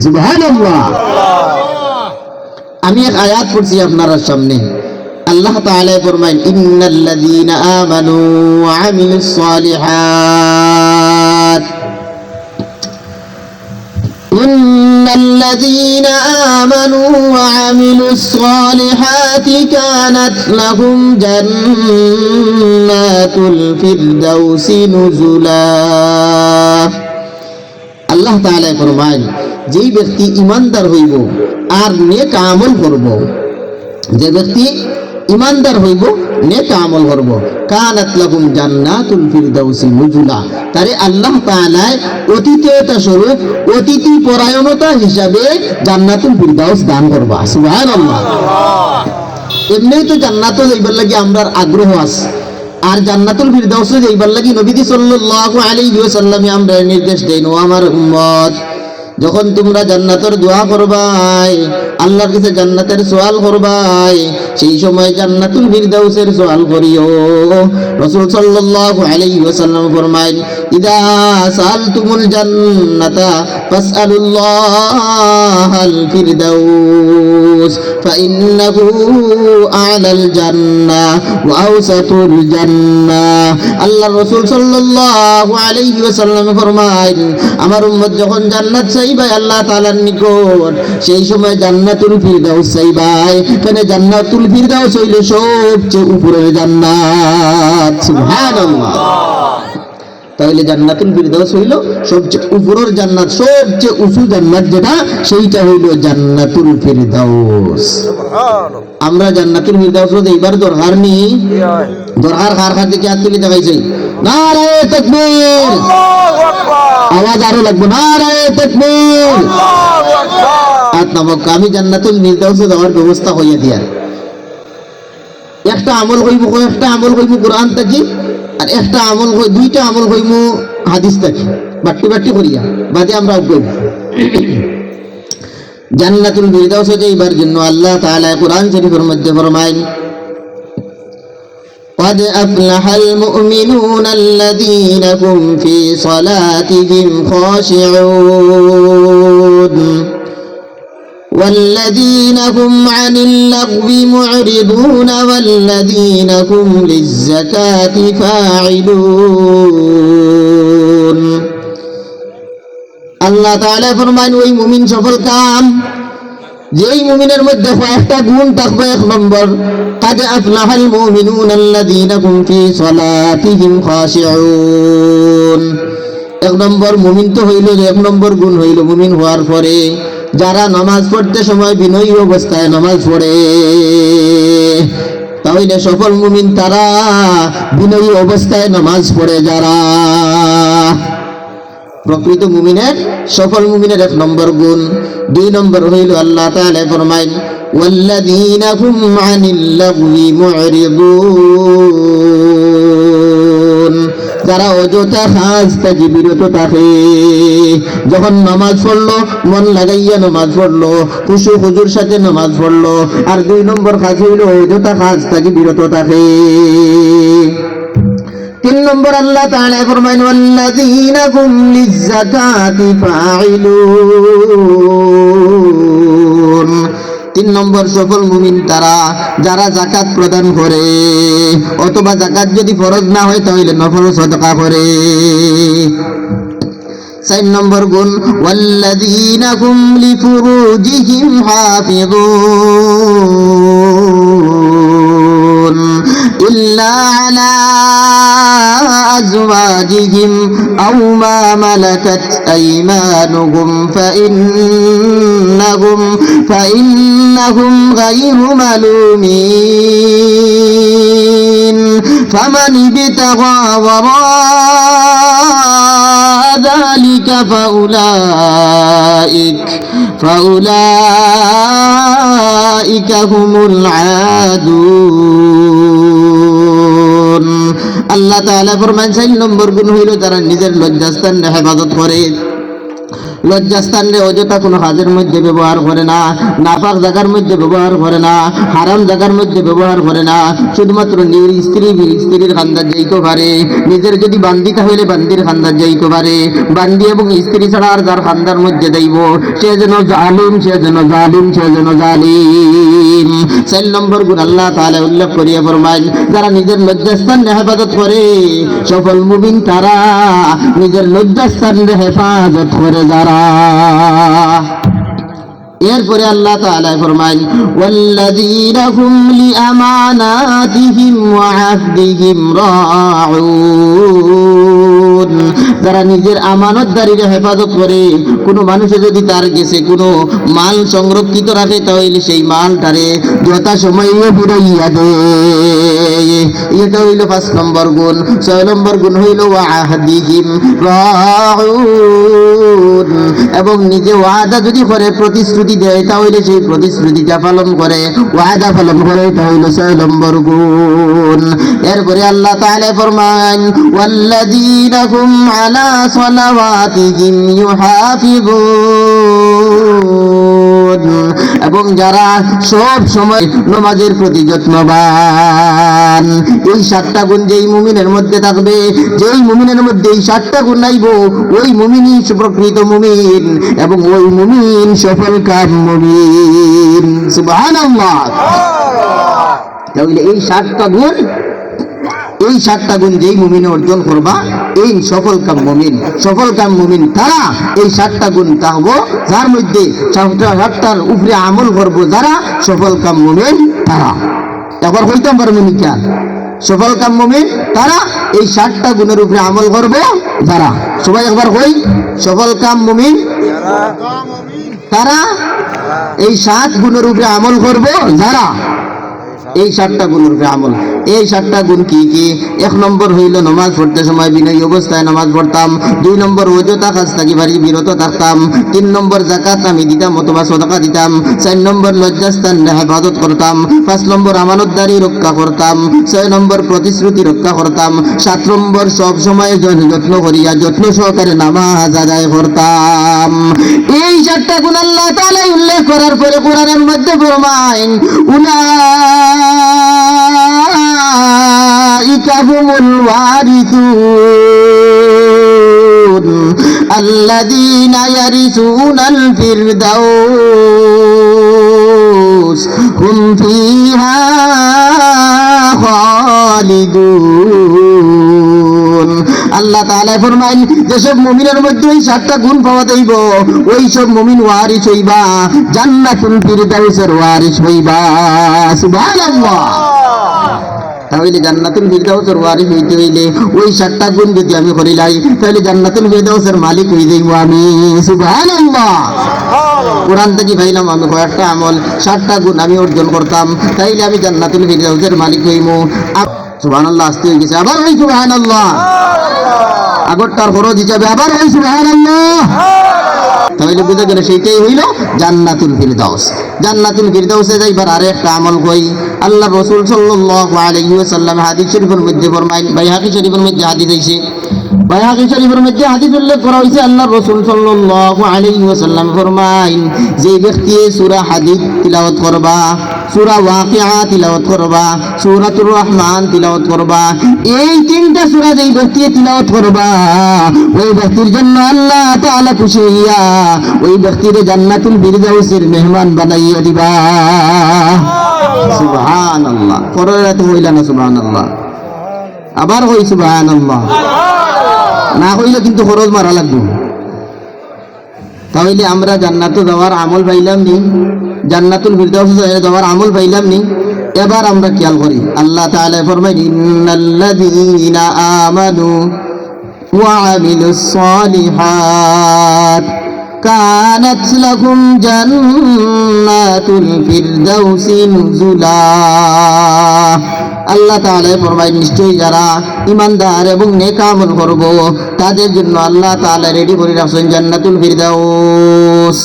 سبحان الله امير آيات قلسي افنا رشمني الله تعالى فرمان إن الذين آمنوا وعملوا الصالحات إن الذين آمنوا وعملوا الصالحات كانت لهم جنات الفردوس نزلا الله تعالى فرمان যেই ব্যক্তি ইমানদার হইব, আর নেক আমল করব। যে ব্যক্তি ইমানদার হইব, নেক আমল করব। কানাত লাহুম জান্নাতুল ফিরদাউসি নুজুলা। তারে আল্লাহ তাআলা অতিথিয়তা স্বরূপ, অতিথি পরায়ণতা হিসাবে জান্নাতুল ফিরদাউস দান করবা। সুবহানাল্লাহ। এমনি তো জান্নাতুল যাইবার লাগি আমরার আগ্রহ আছে। আর জান্নাতুল ফিরদাউসে যাইবার লাগি নবীজি সাল্লাল্লাহু আলাইহি ওয়াসাল্লামে আমরা নির্দেশ দেন ও আমার উম্মত যখন তোমরা জান্নাতের দোয়া করবাই, আল্লাহর কাছে জান্নাতের সোয়াল করবাই, সেই সময় জান্নাতুল ফিরদাউসের সোয়াল করিও। রাসূল সাল্লাল্লাহু আলাইহি ওয়াসাল্লাম ফরমায় ইদা সালতুমুল জান্নাতা ফাসআলুল্লাহাল ফিরদাউস, ফাইন্নাহু আলাল জান্নাহ ওয়া আওসাতুল জান্নাহ আল্লাহর রাসূল সাল্লাল্লাহু আলাইহি ওয়াসাল্লাম ফরমায় আমার উম্মত যখন জান্নাত চাইবাই আল্লাহ তালার নিকট। সেই সময় জান্নাতুল ফিরদাউস চাইবাই কেন জান্নাতুল ফিরদাউস হইল সবচেয়ে উপরের জান্নাত। সুবহানাল্লাহ। তাহলে জান্নাতুল ফিরদাউস হইল সবচেয়ে উপরের জান্নাত সবচেয়ে উঁচু জান্নাত যেটা সেইটা হইল জান্নাতুল ফিরদাউস। আমরা জান্নাতুল ফিরদাউস এইবার দরকার নি। দরকার কার কার দিকে হাত তুলে দেখাইছে নারে তাকবীর। আওয়াজ আরও লাগবে নারে তাকবীর। আর নামক আমি জান্নাতুল ফিরদাউসে যাওয়ার ব্যবস্থা হইয়া দিয়ার একটা আমল হইব একটা আমল হইব কোরআন থাকি আর একটা আমল হই দুইটা আমল হইব হাদিস থাকি বাট্টি বাট্টি করিয়া বাদে আমরা অজ্ঞ জান্নাতুল ফিরদাউসে যাইবার জন্য আল্লাহ তাআলা কোরআন শরীফের মধ্যে ফরমায় قد أفلح المؤمنون الذين هم في صلاتهم خاشعون والذين هم عن اللغو معرضون والذين هم للزكاة فاعلون আল্লাহ তাআলা ফরমান ওই মুমিন সফল কাম যেই মুমিনের মধ্যে কয়েকটা গুণ থাকবে এক নম্বর قد أفلح المؤمنون الذين هم في صلاتهم خاشعون এক নম্বর মুমিন তো হইল যে এক নম্বর গুণ হইল মুমিন হওয়ার পরে যারা নামাজ পড়তে সময় বিনয়ী অবস্থায় নমাজ পড়ে, তাহলে সফল মুমিন তারা বিনয়ী অবস্থায় নামাজ পড়ে যারা। প্রকৃত মুমিনের সফল মুমিনের এক নম্বর গুণ। দুই নম্বর হইল আল্লাহ তালে ফরমাইন, ওয়াল্লাযীনা হুম আনিল লাগwi মু'রিদুন। যারা অযথা কাজ থেকে বিরত থাকে, যখন নামাজ পড়ল, মন লাগাইয়া নামাজ পড়ল, খুশু হুজুর সাথে নামাজ পড়ল, আর দুই নম্বর কাজ হইল অযথা কাজ থেকে বিরত থাকে। তিন নম্বর আল্লাহ তাআলা ফরমাইন, ওয়াল্লাযীনা তিন নম্বর সফল মুমিন তারা, যারা জাকাত প্রদান করে অথবা জাকাত যদি ফরজ না হয় তাহলে নফল সদকা করে চার নম্বর গুণ ওয়াল্লাযীনা হুম লিফুরুজিহিম হাফিযুন ইল্লা আলা أزواجهم أو ما ملكت أيمانهم فإنهم فإنهم غير ملومين فمن ابتغى وراء ذلك فأولئك فأولئك هم العادون আল্লাহ তাআলা ফরমান চার নম্বর গুণ হইল তারা নিজের লজ্জাস্থান হেফাজত করে লজ্জাস্থান রে অযথা কোনো কাজের মধ্যে ব্যবহার করে না নাপাক জায়গার মধ্যে ব্যবহার করে না, হারাম জায়গার মধ্যে ব্যবহার করে না। শুধুমাত্র নিজের স্ত্রী স্ত্রীর খান্দার যাইতে পারে। নিজের যদি বান্দি তাহলে বান্দির খান্দার যাইতে পারে। বান্দি এবং স্ত্রী ছাড়া আর যার খান্দার মধ্যে দেইব, সে যেন জালিম, সে যেন জালিম, সে যেন জালিম। চার নম্বর গুণ আল্লাহ তাহলে উল্লেখ করিয়া ফরমাই যারা নিজের লজ্জাস্থান হেফাজত করে, সফল মুমিন তারা নিজের লজ্জাস্থান হেফাজত করে যারা। এরপরে আল্লাহ তাআলা ফরমাই ওয়াল্লাযীনা হুম লিআমানাতিহিম ওয়া আহদিহিম রাউন। যারা নিজের আমানতদারির হেফাজত করে কোনো মানুষে যদি তার গেছে কোনো মাল সংরক্ষিত রাখে, তাহলে সেই মালটারে যথা সময়ে বুড়াইয়া দেয় এটা হইল পাঁচ নম্বর গুণ। ছয় নম্বর গুণ হইল ওয়া আহদিহিম রাউন। এবং নিজে ওয়াদা যদি করে, প্রতিশ্রুতি দেয়, তাহলে সেই প্রতিশ্রুতিটা পালন করে। ওয়াদা পালন করে, এটা হইল ছয় নম্বর গুণ। এরপরে আল্লাহ তাআলা ফরমান ওয়াল্লাযীনা হুম আলা সালাওয়াতিহিম ইউহাফিজুন এবং যারা সব সময় নমাজের প্রতি যত্নবান এই সাতটা গুণ যেই মুমিনের মধ্যে থাকবে যেই মুমিনের মধ্যে এই সাতটা গুণ নাইব ওই মুমিনই প্রকৃত মুমিন এবং ওই মুমিন সফল কাম মুমিন। সুবহানাল্লাহ। তাহলে এই সাতটা গুণ এই সাতটা গুণ যেই মুমিনে অর্জন করবা, এই সফল কাম মুমিন। সফল কাম মুমিন তারা এই সাতটা গুণ তা হব যার মধ্যে সাতটা সাতটার উপরে আমল করব যারা, সফল কাম মুমিন তারা। একবার হইতাম পারব নিকা সফল কাম মুমিন তারা এই সাতটা গুণের উপরে আমল করব যারা। সবাই একবার হই, সফল কাম মুমিন তারা এই সাত গুণের উপরে আমল করব যারা। এই সাতটা গুণের উপরে আমল। এই সাতটা গুণ কি কি? এক নম্বর হইল নমাজ পড়তে সময় বিনয়ী অবস্থায় নামাজ পড়তাম। দুই নম্বর অযথা কাজ থাকি বাড়ি বিরত থাকতাম। তিন নম্বর জাকাত আমি দিতাম অথবা সদকা দিতাম। চার নম্বর লজ্জাস্থান হেফাজত করতাম। পাঁচ নম্বর আমানতদারি রক্ষা করতাম। ছয় নম্বর প্রতিশ্রুতি রক্ষা করতাম। সাত নম্বর সব সময় যত্ন করিয়া যত্ন সহকারে নামাজ আদায় করতাম। এই চারটা গুণ আল্লাহ তাআলা উল্লেখ করার পরে কোরআনের মধ্যে ফরমাইন উলাইকা হুমুল ওয়ারিসুন আল্লাযীনা ইয়ারিসুনাল ফিরদাউস হুম ফিহা খালিদুন তাআলা ফরমাইন যেসব মুমিনের মধ্যে ওই সাতটা গুণ পাওয়া যাইব। ওই সব মুমিন ওয়ারিস হইবা জান্নাতুল ফিরদাউসের ওয়ারিস হইবা। সুবহানাল্লাহ। তাহলে জান্নাতুল ফিরদাউসের ওয়ারিস হইতে হইলে ওই সাতটা গুণ যদি আমি করিলাই তাহলে জান্নাতুল ফিরদাউসের মালিক হয়ে যাইব আমি। সুবহানাল্লাহ। কোরআন থেকে পাইলাম আমি কয়েকটা আমল সাতটা গুণ আমি অর্জন করতাম তাইলে আমি জান্নাতুল ফিরদাউসের মালিক হইম। সুবহানাল্লাহ আসতে হয়ে গেছে। আবার হই সুবহানাল্লাহ। আগরটার ফরজ হিসাবে আবার হই সুবহানাল্লাহ। তাহলে বুঝে গেলে সেইটাই হইল জান্নাতুল ফিরদাউস। জান্নাতুল ফিরদাউসে যাইবার আরে একটা আমল কই আল্লাহ রসুল সাল্লাল্লাহু আলাইহি ওয়াসাল্লাম হাদিস শরীফের মধ্যে ফরমাইন বাইহাকি শরীফের মধ্যে হাদিস আইছে বাইহাকি শরীফের মধ্যে হাদিস উল্লেখ করা হয়েছে আল্লাহ রাসূল সাল্লাল্লাহু আলাইহি ওয়াসাল্লাম ফরমাইন, যে ব্যক্তি সূরা হাদিদ তিলাওয়াত করবা, সূরা ওয়াকিআ তিলাওয়াত করবা, সূরাতুর রহমান তিলাওয়াত করবা, এই তিনটা সূরা যেই ব্যক্তি তিলাওয়াত করবা, ওই ব্যক্তির জন্য আল্লাহ তাআলা খুশি হইয়া ওই ব্যক্তির জান্নাতুল ফিরদাউসের মেহমান বানাইয়া দিবা। সুবহানাল্লাহ। পরের তো হইলা না সুবহানাল্লাহ। আবার হই সুবহানাল্লাহ? না হইলে কিন্তু খরচ মারা লাগবে। তাহলে আমরা জান্নাত যাওয়ার আমল পাইলাম নি, জান্নাতুল ফিরদাউস যাওয়ার আমল পাইলাম নি, এবার আমরা খেয়াল করি। আল্লাহ তাআলা ফরমায়, ইন্নাল্লাযীনা আমানু ওয়া আমিলুস সালিহাত, কানাত লাহুম জান্নাতুল ফিরদাউস নুজুলা। আল্লাহ তাআলা ফরমায়, নিশ্চয়ই যারা ইমানদার এবং নেকামল করব, তাদের জন্য আল্লাহ তাআলা রেডি করে রাখছেন জান্নাতুল ফিরদাউস।